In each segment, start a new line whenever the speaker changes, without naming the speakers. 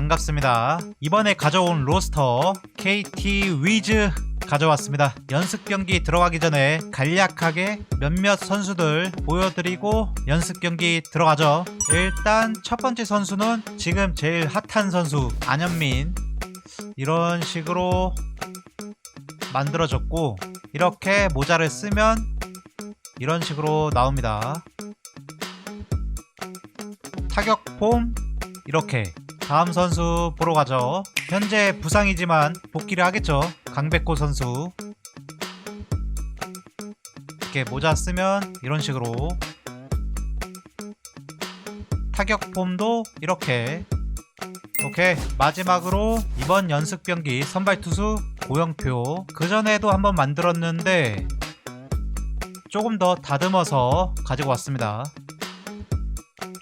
반갑습니다. 이번에 가져온 로스터 KT 위즈 가져왔습니다. 연습 경기 들어가기 전에 간략하게 몇몇 선수들 보여드리고 연습 경기 들어가죠. 일단 첫 번째 선수는 지금 제일 핫한 선수 안현민 이런 식으로 만들어졌고 이렇게 모자를 쓰면 이런 식으로 나옵니다. 타격 폼 이렇게 다음 선수 보러 가죠. 현재 부상이지만 복귀를 하겠죠. 강백호 선수. 이렇게 모자 쓰면 이런 식으로 타격 폼도 이렇게 오케이 마지막으로 이번 연습 경기 선발 투수 고영표 그 전에도 한번 만들었는데 조금 더 다듬어서 가지고 왔습니다.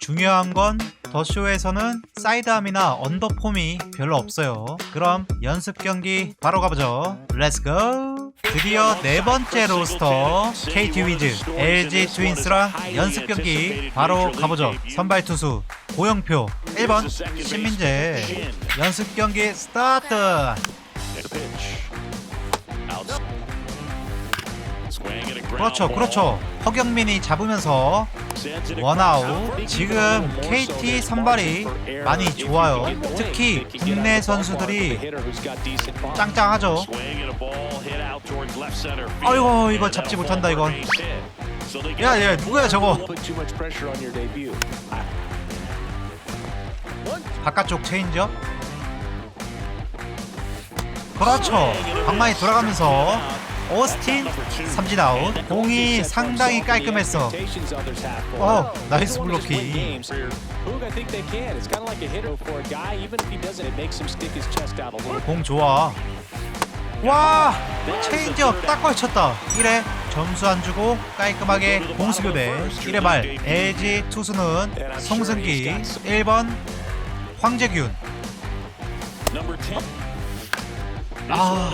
중요한 건 더쇼에서는 사이드암이나 언더폼이 별로 없어요. 그럼 연습 경기 바로 가보죠. 렛츠고! 드디어 네 번째 로스터 KT 위즈 LG 트윈스랑 연습 경기 바로 가보죠. 선발 투수 고영표 1번 신민재 연습 경기 스타트. 그렇죠, 그렇죠. 허경민이 잡으면서 원아웃. 지금 KT 선발이 많이 좋아요. 특히 국내 선수들이 짱짱하죠. 아이고 이거 잡지 못한다 이건. 야, 야 누구야 저거? 바깥쪽 체인지업. 그렇죠. 방망이 돌아가면서 오스틴 삼진 아웃. 공이 상당히 깔끔했어. 어, 나이스 블로킹. 공 좋아. 와, 체인지업 딱 걸쳤다. 1회 점수 안 주고 깔끔하게 공수 교대. 1회 말 LG 투수는 송승기 1번 황재균. 아,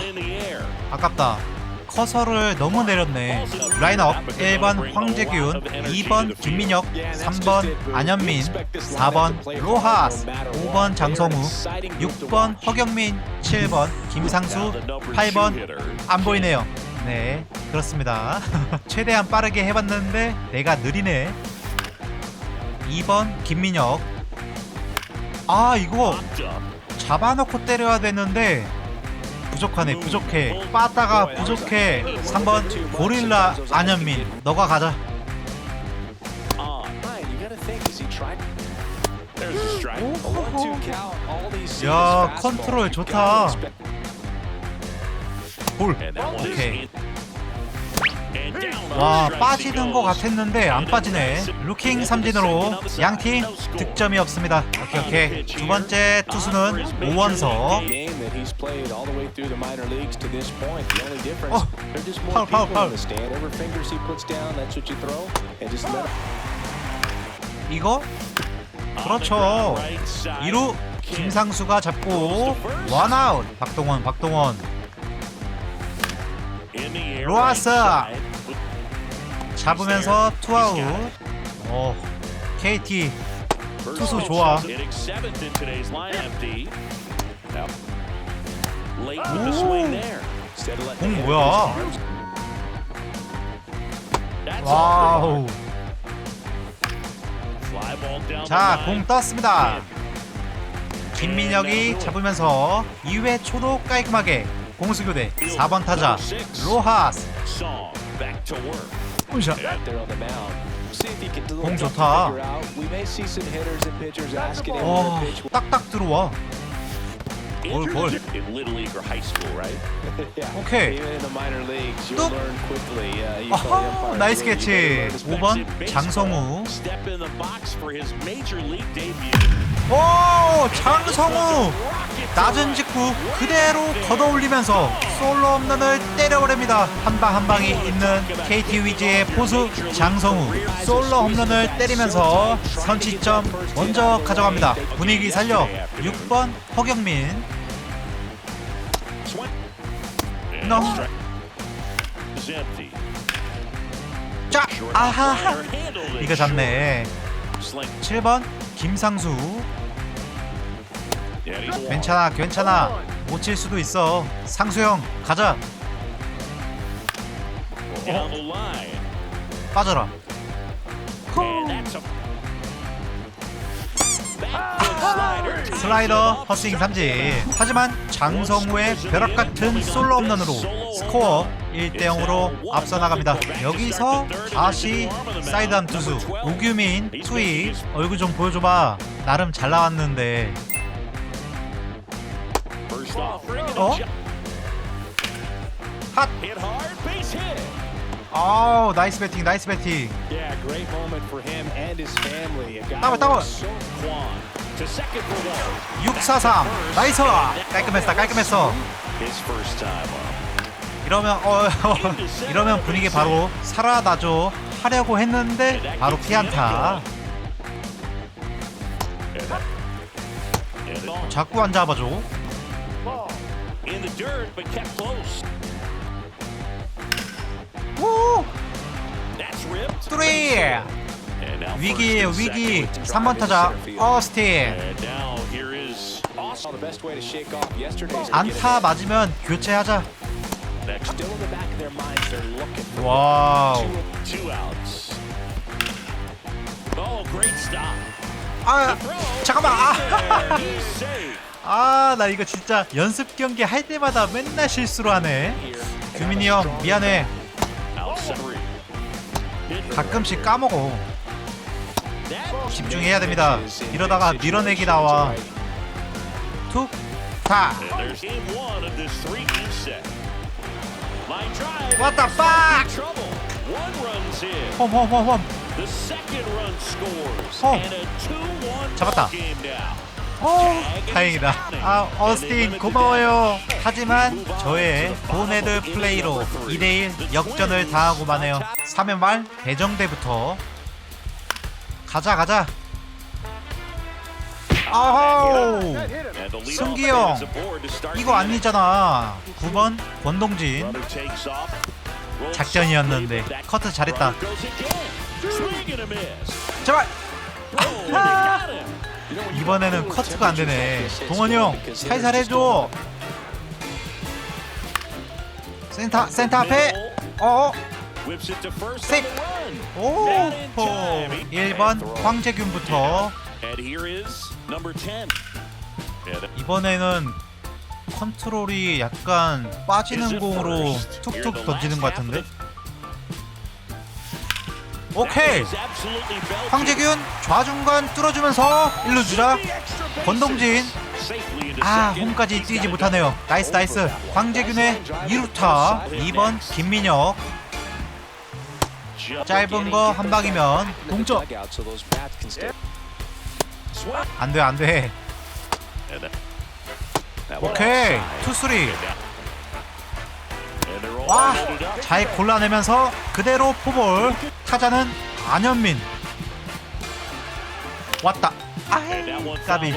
아깝다. 커서를 너무 내렸네. 라인업 1번 황재균, 2번 김민혁, 3번 안현민, 4번 로하스, 5번 장성우, 6번 허경민, 7번 김상수, 8번 안 보이네요. 네, 그렇습니다. 최대한 빠르게 해봤는데 내가 느리네. 2번 김민혁. 아, 이거 잡아놓고 때려야 되는데 부족하네 부족해. 빠따가 부족해. 3번 고릴라 안현민 너가 가자. 야 컨트롤 좋다. 볼. 오케이 와 빠지는 것 같았는데 안 빠지네. 루킹 삼진으로 양팀 득점이 없습니다. 오케이 오케이. 두 번째 투수는 오원석. 어, 파울, 파울, 파울. 이거? 그렇죠. 2루 김상수가 잡고 원아웃. 박동원 박동원. 로아스 잡으면서 투아웃. 어 KT 투수 좋아. 공 뭐야? 와우. 자 공 떴습니다. 김민혁이 잡으면서 2회 초도 깔끔하게 공수교대 4번 타자 로하스. 굿 샷. 공 좋다. 와 딱딱 들어와. 볼, 볼. 오케이 뚝. 아하 나이스 캐치. 5번 장성우 오 장성우. 낮은 직구 그대로 걷어올리면서 솔로 홈런을 때려버립니다. 한 방 한 방이 있는 KT 위즈의 포수 장성우. 솔로 홈런을 때리면서 선취점 먼저 가져갑니다. 분위기 살려 6번 허경민. No. 자 아하 이거 잡네. 7번 김상수. 괜찮아 괜찮아. 못 칠 수도 있어. 상수 형 가자.
Down the line.
빠져라 슬라이더 허스윙 삼진 하지만 장성우의 벼락 같은 솔로 홈런으로 스코어 1대 0으로 앞서 나갑니다 여기서 다시 사이드암 투수 오규민 투입 얼굴 좀 보여줘봐 나름 잘 나왔는데. 어? 핫! 아우 나이스 배팅 나이스 배팅 따봐, 따봐.
who was so
Quan to second for one.
643 나이스 깔끔했다 깔끔했어. 이러면 어 이러면 분위기 바로 살아나죠 하려고 했는데 바로 피안타 자꾸 안 잡아줘
now
위기에요 위기
second.
3번 타자 어스틴 안타 맞으면 교체하자 와우.
Oh.
아. 잠깐만
safe.
아나 이거 진짜 연습 경기 할 때마다 맨날 실수로 하네. 규민이 형 미안해 가끔씩 까먹어. 집중해야 됩니다 이러다가 밀어내기 나와 툭타.
Line drive.
What the fuck? 홈 홈 홈홈
scores.
Oh.
And a 2-1
잡았다. 오 다행이다 아 어스틴 고마워요 하지만 저의 보네드 플레이로 2대1 역전을 당하고 마네요 3회 말 대정대부터 가자 가자 아호
And the leadoff
승기
man
형
is aboard to start
이거 아니잖아 9번 권동진 작전이었는데 커트 잘했다. 제발
Oh,
이번에는 커트가 안 되네 동원이 형 살살 해줘 센터 센터 앞에 어
run.
오
Not in time.
1번 황재균부터
And here is number 10. And
이번에는 컨트롤이 약간 빠지는 공으로 툭툭 던지는 것 같은데 오케이. 황재균 좌중간 뚫어주면서 일루 주자. 권동진. 아 홈까지 뛰지 못하네요. 나이스 나이스. 황재균의 2루타. 2번 김민혁. 짧은 거 한 방이면 동점. 안돼 안돼. 오케이. 투 쓰리 와 잘 골라내면서 그대로 포볼 타자는 안현민 왔다 아이 까비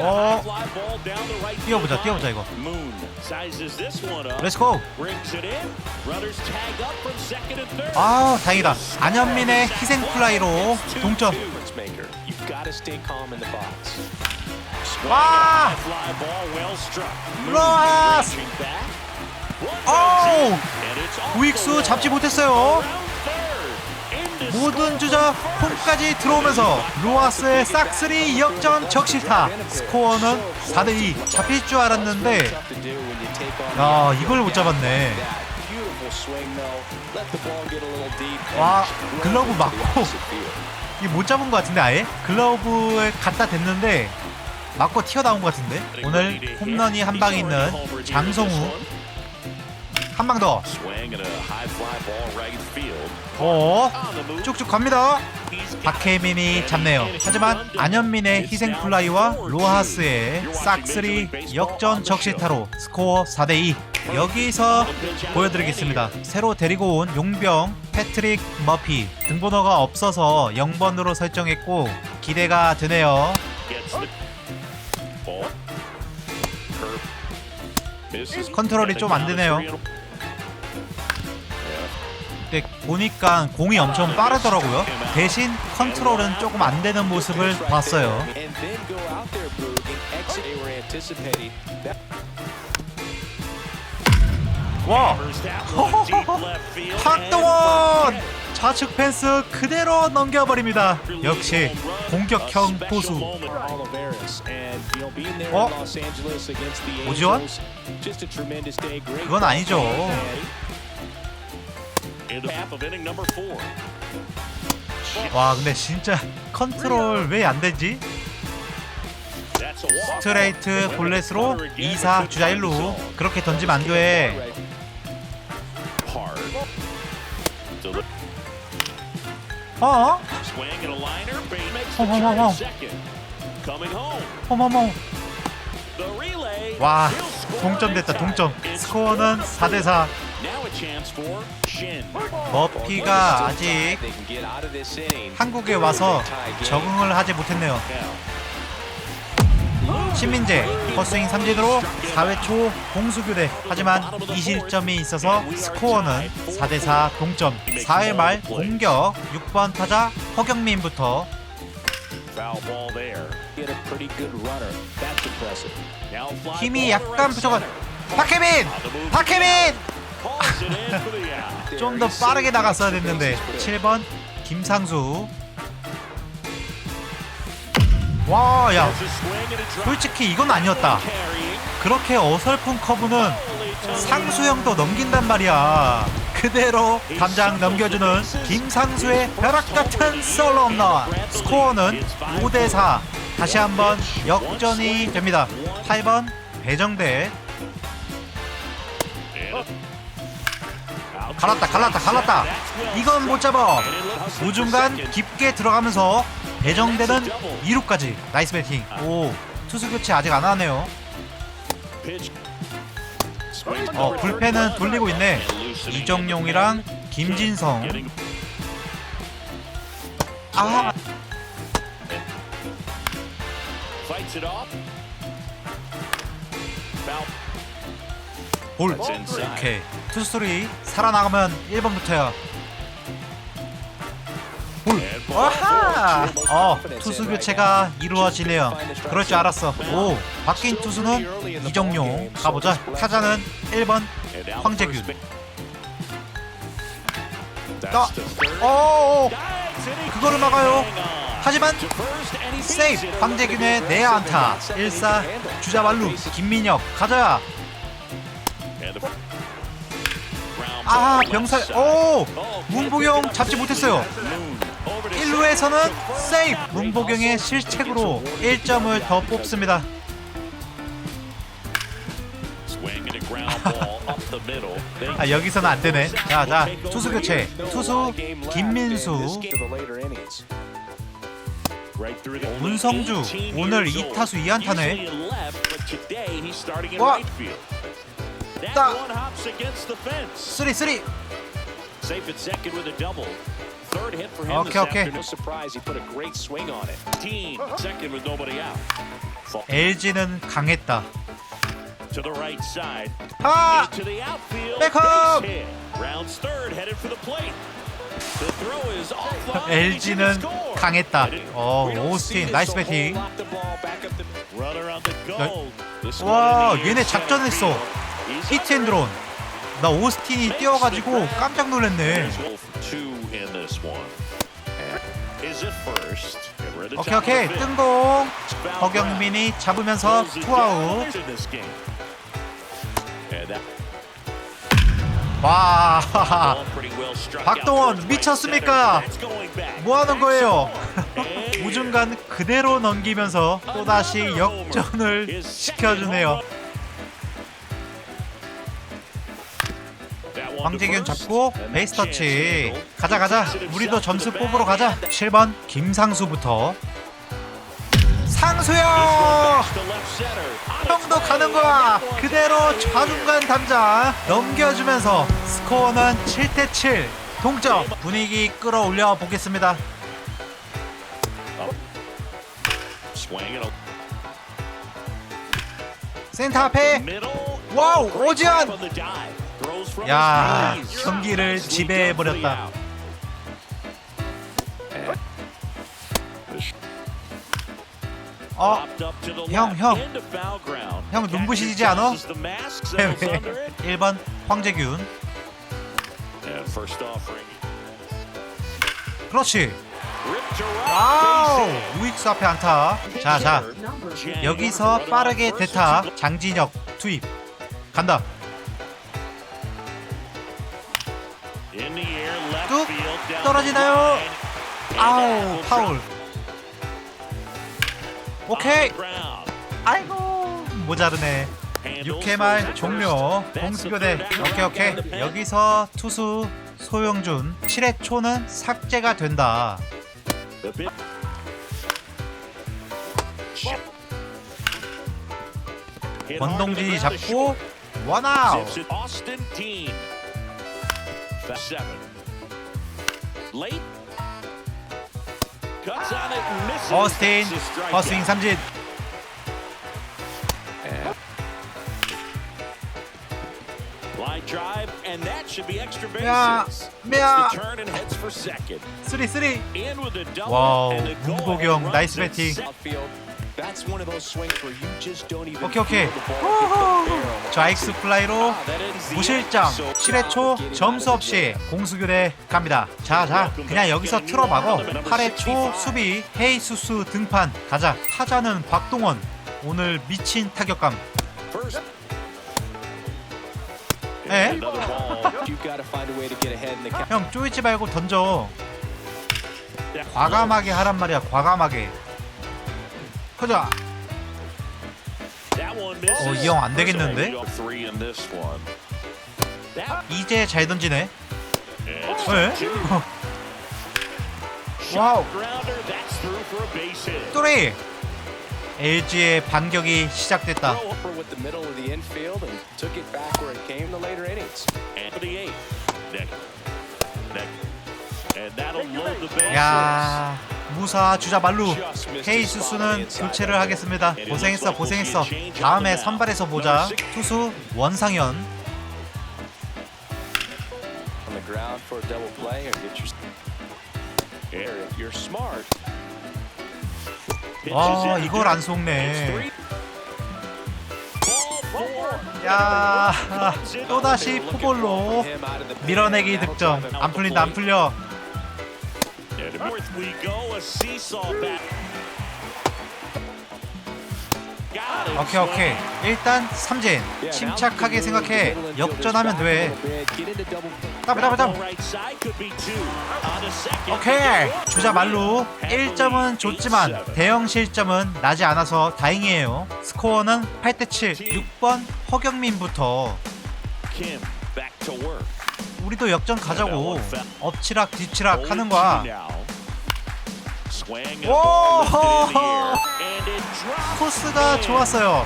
어. 뛰어보자 뛰어보자 이거. 렛츠고. 아 다행이다 안현민의 희생 플라이로 동점 와. 로하스
the
우익수. 잡지 못했어요 모든 주자. 홈까지 들어오면서 로하스의 싹쓸이 역전 적시타 스코어는 4대2 잡힐 줄 알았는데 야 이걸 못 잡았네 와 글러브 맞고. 이게 못 잡은 것 같은데 아예 글러브에 갖다 댔는데 맞고 튀어나온 것 같은데 오늘 홈런이 한 방 있는 장성우 한 방 더. 어. 쭉쭉 갑니다. 박혜민이 잡네요. 하지만 안현민의 희생 플라이와 로하스의 싹쓸이 역전 적시타로 스코어 4대2 여기서 보여드리겠습니다. 새로 데리고 온 용병 패트릭 머피 등번호가 없어서 0번으로 설정했고 기대가 되네요.
gets
컨트롤이 좀 안 되네요. 근데 보니까 공이 엄청 빠르더라고요. 대신 컨트롤은 조금 안 되는 모습을 봤어요. 와, 박동원 좌측 펜스 그대로 넘겨버립니다. 역시 공격형 포수. 어? 오지원? 그건 아니죠. 와, 근데 진짜 컨트롤 왜 안 되지? 스트레이트 볼넷으로 2사 주자 1루 그렇게 던지면 안 돼. Oh.
Coming home.
어머머. 와,
score
동점 됐다. 스코어는 4대 4.
Now a chance for Shin.
머피가 아직. 한국에 와서 적응을 하지 못했네요. 신민재 헛스윙 삼진으로 4회 초 공수 교대 하지만 2실점이 있어서 스코어는 4대 4 동점 4회 말 공격 6번 타자 허경민부터 힘이 약간 부족한. 박혜민 박혜민. 좀 더 빠르게 나갔어야 됐는데 7번 김상수 와야
a drop.
솔직히 이건 아니었다. 그렇게 어설픈 커브는 상수형도 넘긴단 말이야. 그대로 담장 넘겨주는 김상수의 벼락 같은 솔로 홈런. 스코어는 5대 4. 다시 한번 역전이 됩니다. 8번 배정대 갈랐다 갈랐다 갈랐다. 이건 못 잡아. 우중간 깊게 들어가면서 배정대는 2루까지 나이스 배팅. 오 투수 교체 아직 안 하네요. 어 불펜은 돌리고 있네. 이정용이랑 김진성. 아. 볼. 오케이. 투스토리 살아나가면 1번부터야. 볼.
And ball
와하.
four.
어 투수 교체가 이루어지네요. 그럴 줄 알았어. 오 바뀐 투수는 이정용. 가보자. 타자는 1번
And now
황재균. 오.
Dives and he
그거를 막아요. 하지만 세이프. 황재균의 내야 안타 1사 주자 말루 김민혁 가자 아 병살 오.
Oh,
문보경 잡지 못했어요
Moon over to
1루에서는 세이프 문보경의 실책으로 1점을 더 뽑습니다 아 여기서는 안 되네 자자 투수 교체 투수 김민수 문성주
18
오늘
years old.
2타수 2안타네
Usually in left, but today he's starting in
와.
Right field. That
따.
one hops against the fence.
쓰리 쓰리
Safe at second with a double. Third hit for him
Okay,
this
okay.
afternoon.
No surprise he put a great swing on it.
Team second with nobody out. Fall
LG는 강했다
to the right side.
아
Into the outfield.
백홈!
Base hit. Rounds third, headed for the plate. The throw is offline.
LG는 강했다 어 오스틴 나이스 배팅 와 얘네 작전했어 히트 앤 드론 나 오스틴이 뛰어가지고 깜짝 놀랐네 오케이 오케이. 뜬공 허경민이 잡으면서 투아웃 와 박동원, 미쳤습니까?
center. That's going back.
뭐 하는 거예요 우중간 그대로 넘기면서 또다시 역전을 시켜주네요 황재균
first.
잡고 베이스
that
터치. 가자 가자. 우리도 점수 뽑으러. 가자. 7번 김상수부터.
center.
형도 가는 거야. 그대로 좌중간 담장 넘겨주면서 스코어는 7대7 동점. 분위기 끌어올려 보겠습니다. 센터 앞에. 와우 오지환 야. 경기를 지배해 버렸다. 어, 형, 형. 형 눈부시지 않아?
Catches the mask, settles under it.
1번 황재균. 그렇지. 와우! 우익수 앞에 안타. 자, 자. 여기서 빠르게 대타 장진혁 투입. 간다. 떨어지나요? 아우, 파울. 오케이. 아이고, 모자르네.
Handles
6회 말. 종료. 공수교대. 오케이, 오케이. 여기서 투수 소영준 7회 초는 삭제가 된다.
The
잡고 원아웃. 어스틴. 허스윙 삼진. 야. 야. 쓰리 쓰리.
Goal
문보경 나이스 배팅.
That's one of those swings where you just don't even
오케이, 오케이. 좌익수 플라이로
Ah,
무실점
inning. So
7회 초 점수 없이 공수교대 갑니다. 자, 자, 그냥 여기서 틀어박어. 8회 초 수비 헤이수스 등판 가자. 타자는 박동원. 오늘 미친 타격감. 에? 형 쪼이지 말고 던져. 과감하게 하란 말이야. 과감하게.
Misses.
어, 되겠는데?
In this one. That-
이제 잘 던지네.
Two.
와우. 또리. LG의 반격이 시작됐다. 야 무사 주자 말루
inside
교체를 하겠습니다 고생했어 고생했어 다음에 선발에서 보자 투수 원상현 아 이걸 안 속네. 야 또다시 포볼로. 밀어내기 득점 안 풀린다 안. 풀려
And north we go, a seesaw it.
오케이 오케이 일단 삼진 침착하게 생각해 역전하면
back
돼.
On the second.
오케이 주자 말루 1점은 줬지만 대형 실점은 나지 않아서 다행이에요 스코어는 8대7 6번 허경민부터
back.
우리도 역전 가자고 엎치락 뒤치락 하는 거야 코스가. 좋았어요.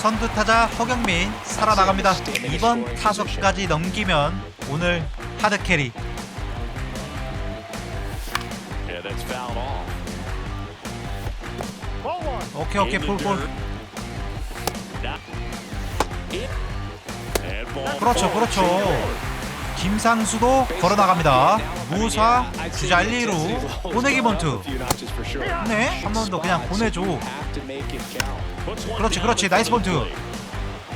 선두 타자 허경민 살아나갑니다. 이번 타석까지 넘기면 오늘 하드 캐리. 오케이 오케이
ball
그렇죠. 그렇죠. 김상수도 걸어 나갑니다. 무사 주자 1, 2루 보내기 번투. 네, 한 번 더 그냥 보내줘. 그렇지 그렇지 나이스
plate.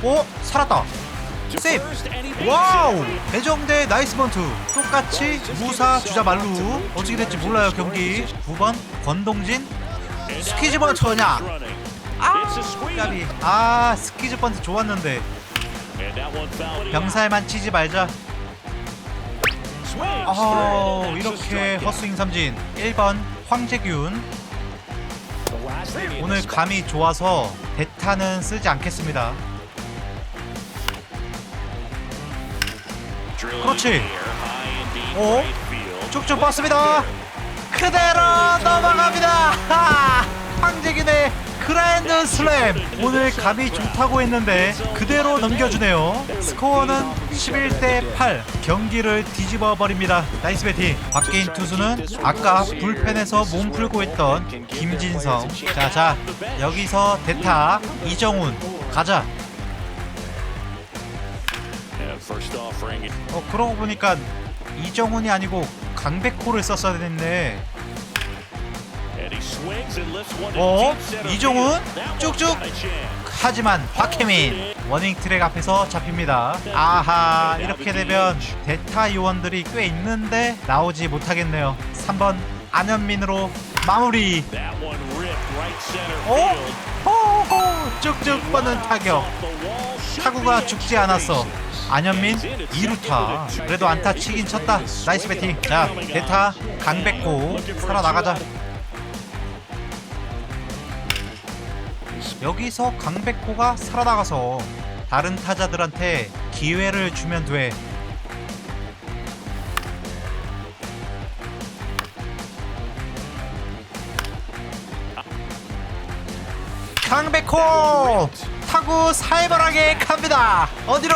오 살았다.
Makes
와우. 배정대 나이스 번투. 똑같이 무사 주자 말루. 어떻게 될지 몰라요 경기. 9번 권동진
is running.
아. 까비. 아 스키즈 번트 좋았는데. 병살만 치지 말자. 아 이렇게. 헛스윙 삼진 1번 황재균 오늘 감이 좋아서 대타는 쓰지 않겠습니다 그렇지. 오. 쭉쭉 뻗습니다 그대로 넘어갑니다 하! 황재균의 그라인드 슬램. 오늘 감이 좋다고 했는데 그대로 넘겨주네요. 스코어는 11대 8 경기를 뒤집어 버립니다. 나이스 배팅. 바뀐 투수는 아까 불펜에서 몸 풀고 있던 김진성. 자자 여기서 대타 이정훈. 가자. 어 그러고 보니까 이정훈이 아니고 강백호를 썼어야 됐네 어?
center
이종훈? 쭉쭉.
a chance.
하지만 박혜민. 워닝 트랙 앞에서 잡힙니다. 아하 이렇게 되면 대타 요원들이 꽤 있는데 나오지 못하겠네요. 3번 안현민으로 마무리. 어? 호호 쭉쭉 뻗는 타격. 타구가 죽지 않았어. 안현민 2루타. 그래도 안타 치긴 쳤다. 나이스 배팅. 자 대타 강백호 살아나가자 여기서 강백호가 살아나가서 다른 타자들한테 기회를 주면 돼. 강백호 타구 살벌하게 갑니다. 어디로?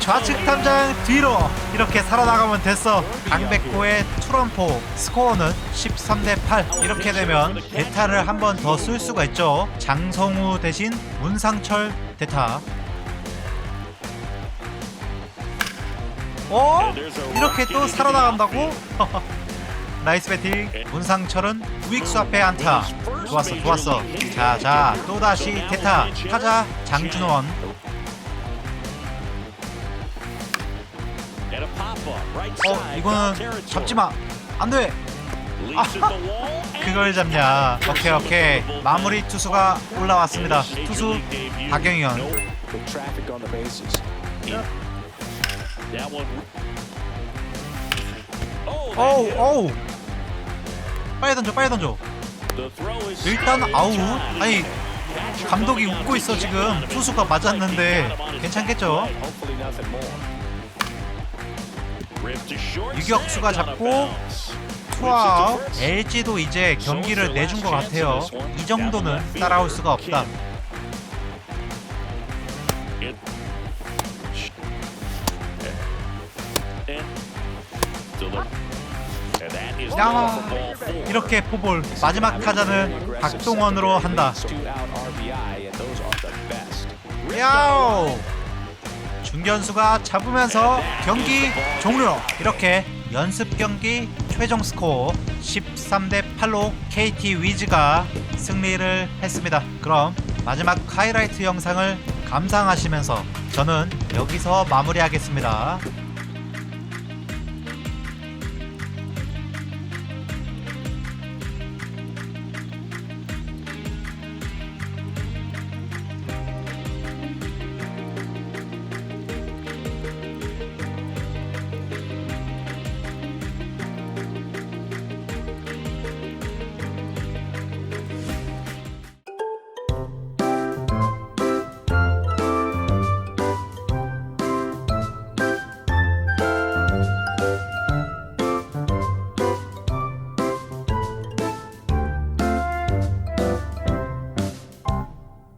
좌측 탐장 뒤로 이렇게 살아나가면 됐어. 강백호의 투런포 스코어는 13 대 8 이렇게 되면 대타를 한 번 더 쓸 수가 있죠. 장성우 대신 문상철 대타. 어? 이렇게 또 살아나간다고? 나이스 배팅 문상철은 우익수 앞에 안타. 좋았어 좋았어. 자자 또다시 대타. 타자 장준원. 어 이거는. 잡지마. 안돼.
and
그걸 잡냐. 오케이 오케이. 마무리 투수가 올라왔습니다. 투수 박영현
on the
빨리 던져 빨리 던져 일단
shot.
아니 감독이 웃고 있어 지금 투수가 맞았는데 괜찮겠죠 유격수가 잡고. 투아웃 LG도 이제 경기를 내준 것 같아요 이 정도는 따라올 수가 없다 야 이렇게 포볼 마지막 타자는 박동원으로 한다. 야오! 중견수가 잡으면서 경기 종료. 이렇게 연습 경기 최종 스코어 13대 8로 KT 위즈가 승리를 했습니다. 그럼 마지막 하이라이트 영상을 감상하시면서 저는 여기서 마무리하겠습니다